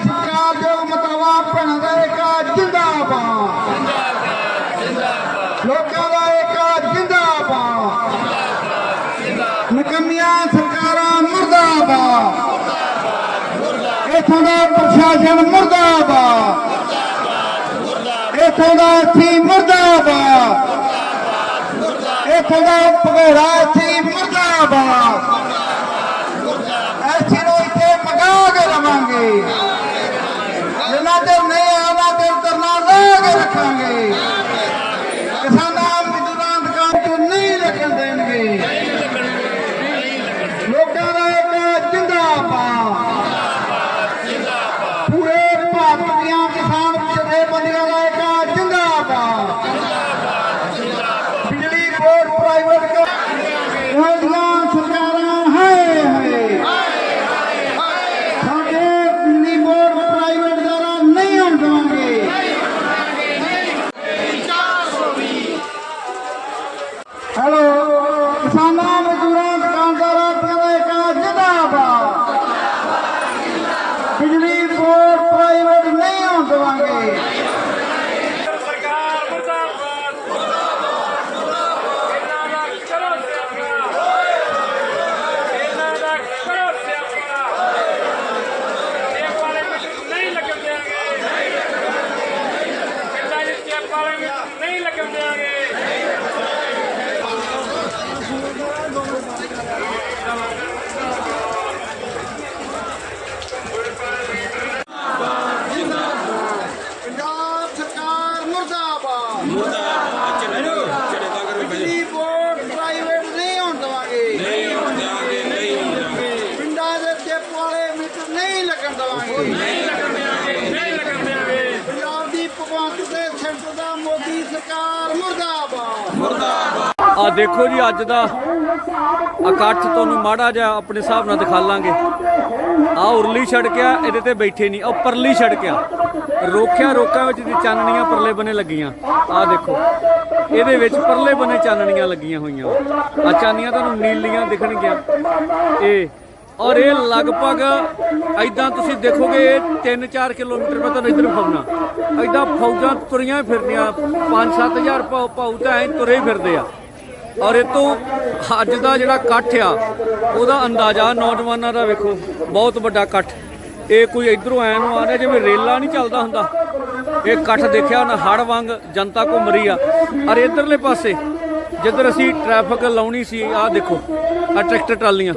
ਸਰਕਾਰ ਦੇ ਮਤਵਾ ਭਣ ਦਾ ਇੱਕ ਜਿੰਦਾਬਾਦ ਲੋਕਾਂ ਦਾ ਇੱਕ ਜਿੰਦਾਬਾਦ ਨਿਕੰਮੀਆਂ ਸਰਕਾਰਾਂ ਮੁਰਦਾਬਾਦ ਇਥੋਂ ਦਾ ਪ੍ਰਸ਼ਾਸਨ ਮੁਰਦਾਬਾਦ। ਇੱਥੋਂ ਦਾ ਅਸੀਂ ਮੁਰਦਾਬਾਦ। ਇਥੋਂ ਦਾ ਭਗੌੜਾ ਅਸੀਂ ਮੁਰਦਾਬਾਦ। ਅਸੀਂ ਨੂੰ ਇੱਥੇ ਮਗਾ ਕੇ ਰਵਾਂਗੇ। ਜਿੰਨਾ ਚਿਰ ਨਹੀਂ ਆਉਣਾ ਤੇ ਤਰਨਾ ਲਾ ਕੇ ਰੱਖਾਂਗੇ। ਕਿਸਾਨਾਂ ਮਜ਼ਦੂਰਾਂ ਦੁਕਾਨ ਤੋਂ ਨਹੀਂ ਲੱਗਣ ਦੇਣਗੇ। ਲੋਕਾਂ ਦਾ ਇੱਕ ਜਿੰਦਾਬਾਦ। ਆ ਦੇਖੋ ਜੀ ਅੱਜ ਦਾ ਇਕੱਠ ਤੁਹਾਨੂੰ ਮਾੜਾ ਜਿਹਾ ਆਪਣੇ ਹਿਸਾਬ ਨਾਲ ਦਿਖਾ ਲਾਂਗੇ। ਆ ਉਰਲੀ ਛੜਕਿਆ ਇਹਦੇ ਤੇ ਬੈਠੇ ਨਹੀਂ ਉਹ ਪਰਲੀ ਛੜਕਿਆ ਰੋਕਿਆ ਰੋਕਾਂ ਵਿੱਚ ਦੀ ਚਾਨਣੀਆਂ ਪਰਲੇ ਬੰਨੇ ਲੱਗੀਆਂ। ਆ ਦੇਖੋ, ਇਹਦੇ ਵਿੱਚ ਪਰਲੇ ਬੰਨੇ ਚਾਨਣੀਆਂ ਲੱਗੀਆਂ ਹੋਈਆਂ। ਆ ਚਾਨੀਆਂ ਤੁਹਾਨੂੰ ਨੀਲੀਆਂ ਦਿਖਣਗੀਆਂ। ਇਹ ਔਰ ਇਹ ਲਗਭਗ ਐਦਾਂ ਤੁਸੀਂ ਦੇਖੋਗੇ 3-4 ਕਿਲੋਮੀਟਰ ਮੈਂ ਤੁਹਾਨੂੰ ਇੱਧਰ ਫਾਉਣਾ ਐਦਾਂ ਫੌਜਾਂ ਤੁਰੀਆਂ ਫਿਰਨੀਆਂ 5-7000 ਭਾਉ ਤਾਂ ਐ ਤੁਰੇ ਹੀ ਫਿਰਦੇ ਆ। ਔਰ ਇਹ ਤੋਂ ਅੱਜ ਦਾ ਜਿਹੜਾ ਇਕੱਠ ਆ, ਉਹਦਾ ਅੰਦਾਜ਼ਾ ਨੌਜਵਾਨਾਂ ਦਾ ਵੇਖੋ, ਬਹੁਤ ਵੱਡਾ ਇਕੱਠ। ਇਹ ਕੋਈ ਇਧਰੋਂ ਐ ਨੂੰ ਆ ਰਿਹਾ ਜਿਵੇਂ ਰੇਲਾ ਨਹੀਂ ਚੱਲਦਾ ਹੁੰਦਾ। ਇਹ ਇਕੱਠ ਦੇਖਿਆ ਨਾ ਹੜ ਵਾਂਗ ਜਨਤਾ ਘੁੰਮ ਰਹੀ ਆ। ਔਰ ਇਧਰਲੇ ਪਾਸੇ, ਜਿੱਧਰ ਅਸੀਂ ਟ੍ਰੈਫਿਕ ਲਾਉਣੀ ਸੀ, ਆਹ ਦੇਖੋ ਆ ਟਰੈਕਟਰ ਟਰਾਲੀਆਂ।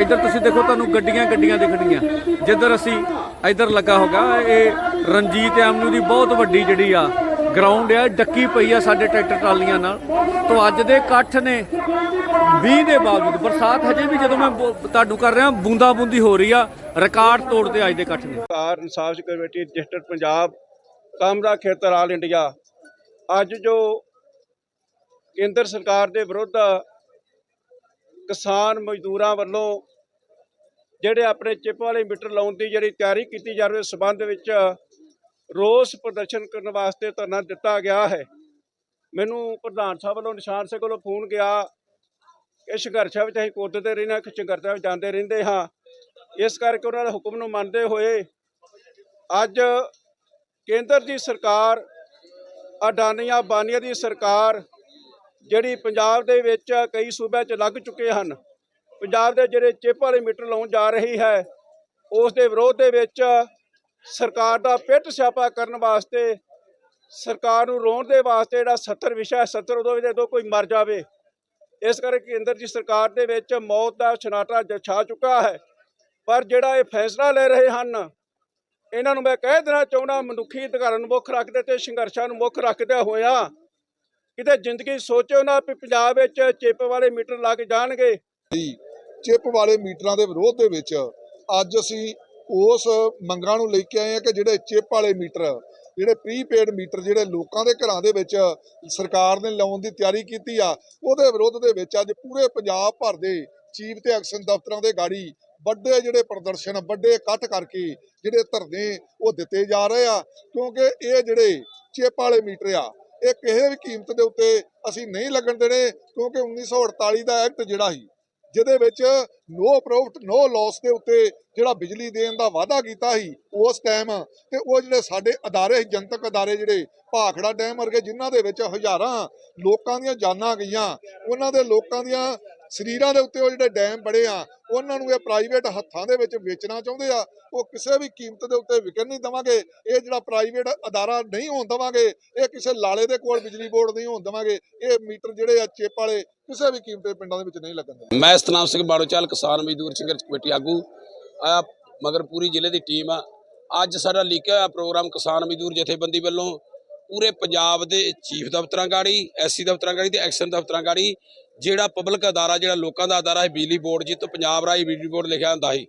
ਇੱਧਰ ਤੁਸੀਂ ਦੇਖੋ ਤੁਹਾਨੂੰ ਗੱਡੀਆਂ ਗੱਡੀਆਂ ਦਿਖਣਗੀਆਂ। ਜਿੱਧਰ ਅਸੀਂ ਇੱਧਰ ਲੱਗਾ ਹੋਗਾ, ਇਹ ਰਣਜੀਤ ਐਮਨੂ ਦੀ ਬਹੁਤ ਵੱਡੀ ਜਿਹੜੀ ਆ ਗਰਾਊਂਡ ਆ, ਡੱਕੀ ਪਈ ਆ ਸਾਡੇ ਟਰੈਕਟਰ ਟਰਾਲੀਆਂ ਨਾਲ। ਤੋਂ ਅੱਜ ਦੇ ਇਕੱਠ ਨੇ 20 ਦੇ ਬਾਵਜੂਦ, ਬਰਸਾਤ ਹਜੇ ਵੀ ਜਦੋਂ ਮੈਂ ਬੋ- ਤੁਹਾਨੂੰ ਕਰ ਰਿਹਾ ਬੂੰਦਾ ਬੂੰਦੀ ਹੋ ਰਹੀ ਆ ਰਿਕਾਰਡ ਤੋੜਦੇ ਅੱਜ ਦੇ ਇਕੱਠ ਨੇ। ਸਰਕਾਰ, ਇਨਸਾਫ ਕਮੇਟੀ, ਡਿਸਟ੍ਰਿਕਟ ਪੰਜਾਬ, ਕਾਮਰਾ ਖੇਤਰ, ਆਲ ਇੰਡੀਆ, ਅੱਜ ਜੋ ਕੇਂਦਰ ਸਰਕਾਰ ਦੇ ਵਿਰੁੱਧ ਕਿਸਾਨ ਮਜ਼ਦੂਰਾਂ ਵੱਲੋਂ ਜਿਹੜੇ ਆਪਣੇ ਚਿੱਪ ਵਾਲੇ ਮੀਟਰ ਲਾਉਣ ਦੀ ਜਿਹੜੀ ਤਿਆਰੀ ਕੀਤੀ ਜਾ ਰਹੀ ਉਸ ਸਬੰਧ ਵਿੱਚ ਰੋਸ ਪ੍ਰਦਰਸ਼ਨ ਕਰਨ ਵਾਸਤੇ ਧਰਨਾ ਦਿੱਤਾ ਗਿਆ ਹੈ। ਮੈਨੂੰ ਪ੍ਰਧਾਨ ਸਾਹਿਬ ਵੱਲੋਂ ਨਿਸ਼ਾਨ ਸਿੰਘ ਵੱਲੋਂ ਫੋਨ ਗਿਆ। ਕਿ ਸੰਘਰਸ਼ਾਂ ਵਿੱਚ ਅਸੀਂ ਕੁੱਦਦੇ ਰਹਿੰਦੇ ਹਾਂ ਸੰਘਰਸ਼ਾਂ ਵਿੱਚ ਜਾਂਦੇ ਰਹਿੰਦੇ ਹਾਂ। ਇਸ ਕਰਕੇ ਉਹਨਾਂ ਦੇ ਹੁਕਮ ਨੂੰ ਮੰਨਦੇ ਹੋਏ ਅੱਜ ਕੇਂਦਰ ਦੀ ਸਰਕਾਰ ਅਡਾਨੀਆਂ ਬਾਨੀਆਂ ਦੀ ਸਰਕਾਰ, ਜਿਹੜੀ ਪੰਜਾਬ ਦੇ ਵਿੱਚ ਕਈ ਸੂਬਿਆਂ 'ਚ ਲੱਗ ਚੁੱਕੇ ਹਨ, ਪੰਜਾਬ ਦੇ ਜਿਹੜੇ ਚਿੱਪ ਵਾਲੇ ਮੀਟਰ ਲਾਉਣ ਜਾ ਰਹੀ ਹੈ, ਉਸ ਦੇ ਵਿਰੋਧ ਦੇ ਵਿੱਚ ਸਰਕਾਰ ਦਾ ਪਿੱਟ ਸਿਆਪਾ ਕਰਨ ਵਾਸਤੇ, ਸਰਕਾਰ ਨੂੰ ਰੋਣ ਦੇ ਵਾਸਤੇ ਜਿਹੜਾ 70 ਵਿਸ਼ਾ 70 ਉਦੋਂ ਵੀ ਜਦੋਂ ਕੋਈ ਮਰ ਜਾਵੇ, ਇਸ ਕਰਕੇ ਕੇਂਦਰ ਦੀ ਸਰਕਾਰ ਦੇ ਵਿੱਚ ਮੌਤ ਦਾ ਸਨਾਟਾ ਜ- ਛਾ ਚੁੱਕਾ ਹੈ। ਪਰ ਜਿਹੜਾ ਇਹ ਫੈਸਲਾ ਲੈ ਰਹੇ ਹਨ, ਇਹਨਾਂ ਨੂੰ ਮੈਂ ਕਹਿ ਦੇਣਾ ਚਾਹੁੰਦਾ, ਮਨੁੱਖੀ ਅਧਿਕਾਰਾਂ ਨੂੰ ਮੁੱਖ ਰੱਖਦੇ ਤੇ ਸੰਘਰਸ਼ਾਂ ਨੂੰ ਮੁੱਖ ਰੱਖਦੇ ਹੋਇਆ, ਕਿਤੇ ਜ਼ਿੰਦਗੀ ਸੋਚੋ ਨਾ ਵੀ ਪੰਜਾਬ ਵਿੱਚ ਚਿੱਪ ਵਾਲੇ ਮੀਟਰ ਲੱਗ ਜਾਣਗੇ। ਚਿੱਪ ਵਾਲੇ ਮੀਟਰਾਂ ਦੇ ਵਿਰੋਧ ਦੇ ਵਿੱਚ ਅੱਜ ਅਸੀਂ ਉਸ ਮੰਗਾਂ ਨੂੰ ਲੈ ਕੇ ਆਏ ਹਾਂ ਕਿ ਜਿਹੜੇ ਚਿੱਪ ਵਾਲੇ ਮੀਟਰ, ਜਿਹੜੇ ਪ੍ਰੀਪੇਡ ਮੀਟਰ ਜਿਹੜੇ ਲੋਕਾਂ ਦੇ ਘਰਾਂ ਦੇ ਵਿੱਚ ਸਰਕਾਰ ਨੇ ਲਾਉਣ ਦੀ ਤਿਆਰੀ ਕੀਤੀ ਆ, ਉਹਦੇ ਵਿਰੋਧ ਦੇ ਵਿੱਚ ਅੱਜ ਪੂਰੇ ਪੰਜਾਬ ਭਰ ਦੇ ਚੀਫ ਤੇ ਐਕਸ਼ਨ ਦਫ਼ਤਰਾਂ ਦੇ ਗਾੜੀ ਵੱਡੇ ਜਿਹੜੇ ਪ੍ਰਦਰਸ਼ਨ, ਵੱਡੇ ਇਕੱਠ ਕਰਕੇ ਜਿਹੜੇ ਧਰਨੇ ਉਹ ਦਿੱਤੇ ਜਾ ਰਹੇ ਆ, ਕਿਉਂਕਿ ਇਹ ਜਿਹੜੇ ਚਿੱਪ ਵਾਲੇ ਮੀਟਰ ਆ, ਇਹ ਕਿਸੇ ਵੀ ਕੀਮਤ ਦੇ ਉੱਤੇ ਅਸੀਂ ਨਹੀਂ ਲੱਗਣ ਦੇਣੇ, ਕਿਉਂਕਿ 1948 ਦਾ ਐਕਟ ਜਿਹੜਾ ਸੀ ਜਿਹਦੇ ਵਿੱਚ ਨੋ ਪ੍ਰੋਫਿਟ ਨੋ ਲਾਸ ਦੇ ਉੱਤੇ ਜਿਹੜਾ ਬਿਜਲੀ ਦੇਣ ਦਾ ਵਾਅਦਾ ਕੀਤਾ ਸੀ ਉਸ ਟਾਈਮ ਤੇ ਉਹ ਜਿਹੜੇ ਸਾਡੇ ਅਦਾਰੇ ਸੀ, ਜਨਤਕ ਅਦਾਰੇ ਜਿਹੜੇ ਭਾਖੜਾ ਡੈਮ ਵਰਗੇ ਜਿਨ੍ਹਾਂ ਦੇ ਵਿੱਚ ਹਜ਼ਾਰਾਂ ਲੋਕਾਂ ਦੀਆਂ ਜਾਨਾਂ ਗਈਆਂ ਉਹਨਾਂ ਦੇ ਲੋਕਾਂ ਦੀਆਂ ਸਰੀਰਾਂ ਦੇ ਉੱਤੇ ਉਹ ਜਿਹੜੇ ਡੈਮ ਬਣੇ ਆ, ਉਹਨਾਂ ਨੂੰ ਇਹ ਪ੍ਰਾਈਵੇਟ ਹੱਥਾਂ ਦੇ ਵਿੱਚ ਵੇਚਣਾ ਚਾਹੁੰਦੇ ਆ। ਉਹ ਕਿਸੇ ਵੀ ਕੀਮਤ ਦੇ ਉੱਤੇ ਵਿਕਣ ਨਹੀਂ ਦਵਾਂਗੇ। ਇਹ ਜਿਹੜਾ ਪ੍ਰਾਈਵੇਟ ਅਦਾਰਾ ਨਹੀਂ ਹੋਣ ਦਵਾਂਗੇ, ਇਹ ਕਿਸੇ ਲਾਲੇ ਦੇ ਕੋਲ ਬਿਜਲੀ ਬੋਰਡ ਨਹੀਂ ਹੋਣ ਦਵਾਂਗੇ। ਇਹ ਮੀਟਰ ਜਿਹੜੇ ਆ ਚੇਪ ਵਾਲੇ ਕਿਸੇ ਵੀ ਕੀਮਤ ਦੇ ਪਿੰਡਾਂ ਦੇ ਵਿੱਚ ਨਹੀਂ ਲੱਗਣ ਦੇਵਾਂਗੇ। ਮੈਂ ਸਤਨਾਮ ਸਿੰਘ ਬਾੜੋਚਾਲ, ਕਿਸਾਨ ਮਜ਼ਦੂਰ ਸੰਘਰਸ਼ ਕਮੇਟੀ ਆਗੂ। ਆ ਮਗਰਪੂਰੀ ਜ਼ਿਲ੍ਹੇ ਦੀ ਟੀਮ ਆ। ਅੱਜ ਸਾਡਾ ਲਿਖਿਆ ਹੋਇਆ ਪ੍ਰੋਗਰਾਮ ਕਿਸਾਨ ਮਜ਼ਦੂਰ ਜਥੇਬੰਦੀ ਵੱਲੋਂ। ਪੂਰੇ ਪੰਜਾਬ ਦੇ ਚੀਫ ਦਫ਼ਤਰਾਂ ਗਾੜੀ, ਐਸਸੀ ਦਫ਼ਤਰਾਂ ਗਾੜੀ ਤੇ ਐਕਸ਼ਨ ਦਫ਼ਤਰਾਂ ਗਾੜੀ। ਜਿਹੜਾ ਪਬਲਿਕ ਅਦਾਰਾ, ਜਿਹੜਾ ਲੋਕਾਂ ਦਾ ਅਦਾਰਾ ਹੈ ਬਿਜਲੀ ਬੋਰਡ ਜਿੱਤੋਂ ਪੰਜਾਬ ਰਾਈ ਬਿਜਲੀ ਬੋਰਡ ਲਿਖਿਆ ਹੁੰਦਾ ਸੀ,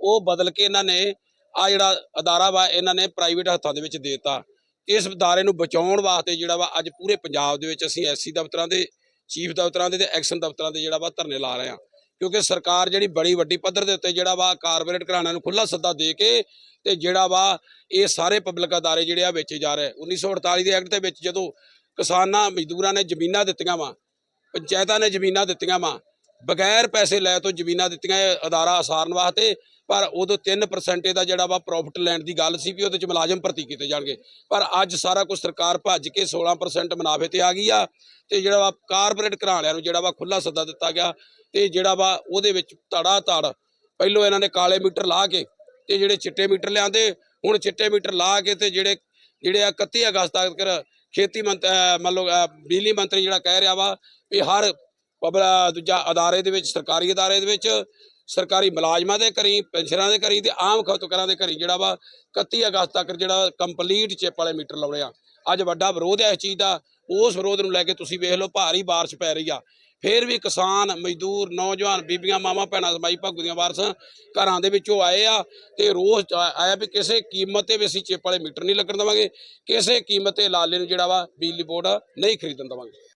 ਉਹ ਬਦਲ ਕੇ ਇਹਨਾਂ ਨੇ ਆ ਜਿਹੜਾ ਅਦਾਰਾ ਵਾ, ਇਹਨਾਂ ਨੇ ਪ੍ਰਾਈਵੇਟ ਹੱਥਾਂ ਦੇ ਵਿੱਚ ਦੇ ਦਿੱਤਾ। ਇਸ ਅਦਾਰੇ ਨੂੰ ਬਚਾਉਣ ਵਾਸਤੇ ਜਿਹੜਾ ਵਾ, ਅੱਜ ਪੂਰੇ ਪੰਜਾਬ ਦੇ ਵਿੱਚ ਅਸੀਂ ਐਸਸੀ ਦਫ਼ਤਰਾਂ ਦੇ ਚੀਫ ਦਫ਼ਤਰਾਂ ਦੇ ਤੇ ਐਕਸ਼ਨ ਦਫ਼ਤਰਾਂ ਦੇ ਜਿਹੜਾ ਵਾ ਧਰਨੇ ਲਾ ਰਹੇ ਹਾਂ। ਕਿਉਂਕਿ ਸਰਕਾਰ ਜਿਹੜੀ ਬੜੀ ਵੱਡੀ ਪੱਧਰ ਦੇ ਉੱਤੇ ਜਿਹੜਾ ਵਾ ਕਾਰਪੋਰੇਟ ਘਰਾਣਿਆਂ ਨੂੰ ਖੁੱਲਾ ਸੱਦਾ ਦੇ ਕੇ ਤੇ ਜਿਹੜਾ ਵਾ ਇਹ ਸਾਰੇ ਪਬਲਿਕ ਅਦਾਰੇ ਜਿਹੜੇ ਆ ਵੇਚੇ ਜਾ ਰਹੇ। 1948 ਦੇ ਐਕਟ ਦੇ ਵਿੱਚ ਜਦੋਂ ਕਿਸਾਨਾਂ, ਮਜ਼ਦੂਰਾਂ ਨੇ ਜ਼ਮੀਨਾਂ ਦਿੱਤੀਆਂ ਵਾ ਪੰਚਾਇਤਾਂ ਨੇ ਜ਼ਮੀਨਾਂ ਦਿੱਤੀਆਂ ਵਾ। ਬਗੈਰ ਪੈਸੇ ਲੈ ਤੋਂ ਜ਼ਮੀਨਾਂ ਦਿੱਤੀਆਂ ਇਹ ਅਦਾਰਾ ਅਸਾਰਨ ਵਾਸਤੇ, ਪਰ ਉਦੋਂ 3% ਇਹਦਾ ਜਿਹੜਾ ਵਾ ਪ੍ਰੋਫਿਟ ਲੈਣ ਦੀ ਗੱਲ ਸੀ ਵੀ ਉਹਦੇ ਚ ਮੁਲਾਜ਼ਮ ਭਰਤੀ ਕੀਤੇ ਜਾਣਗੇ। ਪਰ ਅੱਜ ਸਾਰਾ ਕੁਝ ਸਰਕਾਰ ਭੱਜ ਕੇ 16% ਮੁਨਾਫੇ ਤੇ ਆ ਗਈ ਆ, ਤੇ ਜਿਹੜਾ ਵਾ ਕਾਰਪੋਰੇਟ ਘਰਾਣਿਆਂ ਨੂੰ ਜਿਹੜਾ ਵਾ ਖੁੱਲਾ ਸੱਦਾ ਦਿੱਤਾ ਗਿਆ, ਤੇ ਜਿਹੜਾ ਵਾ ਉਹਦੇ ਵਿੱਚ ਧੜਾ ਧੜ ਪਹਿਲੋਂ ਇਹਨਾਂ ਨੇ ਕਾਲੇ ਮੀਟਰ ਲਾ ਕੇ ਤੇ ਜਿਹੜੇ ਚਿੱਟੇ ਮੀਟਰ ਲਿਆਂਦੇ, ਹੁਣ ਚਿੱਟੇ ਮੀਟਰ ਲਾ ਕੇ ਤੇ ਜਿਹੜੇ ਜਿਹੜੇ ਆ 31 ਅਗਸਤ ਤੱਕ ਖੇਤੀ ਮੰਤਰੀ ਮੰਨ ਲਓ ਬਿਜਲੀ ਮੰਤਰੀ ਜਿਹੜਾ ਕਹਿ ਰਿਹਾ ਵਾ ਵੀ ਹਰ ਪਬਲ- ਦੂਜਾ ਅਦਾਰੇ ਦੇ ਵਿੱਚ, ਸਰਕਾਰੀ ਅਦਾਰੇ ਦੇ ਵਿੱਚ, ਸਰਕਾਰੀ ਮੁਲਾਜ਼ਮਾਂ ਦੇ ਘਰੀ, ਪੈਨਸ਼ਨਰਾਂ ਦੇ ਘਰੀ ਤੇ ਆਮ ਖਪਤਕਾਰਾਂ ਦੇ ਘਰੀ ਜਿਹੜਾ ਵਾ 31 ਅਗਸਤ ਤੱਕ ਜਿਹੜਾ ਕੰਪਲੀਟ ਚਿੱਪ ਵਾਲੇ ਮੀਟਰ ਲਾਉਣੇ ਆ। ਅੱਜ ਵੱਡਾ ਵਿਰੋਧ ਹੈ ਇਸ ਚੀਜ਼ ਦਾ। ਉਸ ਵਿਰੋਧ ਨੂੰ ਲੈ ਕੇ ਤੁਸੀਂ ਵੇਖ ਲਓ, ਭਾਰੀ ਬਾਰਿਸ਼ ਪੈ ਰਹੀ ਆ। ਫਿਰ ਵੀ ਕਿਸਾਨ, ਮਜ਼ਦੂਰ, ਨੌਜਵਾਨ, ਬੀਬੀਆਂ, ਮਾਵਾਂ, ਭੈਣਾਂ, ਮਾਈ ਭਾਗੂ ਦੀਆਂ ਵਾਰਸਾਂ ਘਰਾਂ ਦੇ ਵਿੱਚੋਂ ਆਏ ਆ ਤੇ ਰੋਜ਼ ਆਇਆ ਵੀ ਕਿਸੇ ਕੀਮਤ ਤੇ ਵੀ ਅਸੀਂ ਚਿੱਪ ਵਾਲੇ ਮੀਟਰ ਨਹੀਂ ਲੱਗਣ ਦੇਵਾਂਗੇ, ਕਿਸੇ ਕੀਮਤ ਤੇ ਲਾਲੇ ਨੂੰ ਜਿਹੜਾ ਵਾ ਬਿਜਲੀ ਬੋਰਡ ਨਹੀਂ ਖਰੀਦਣ ਦੇਵਾਂਗੇ।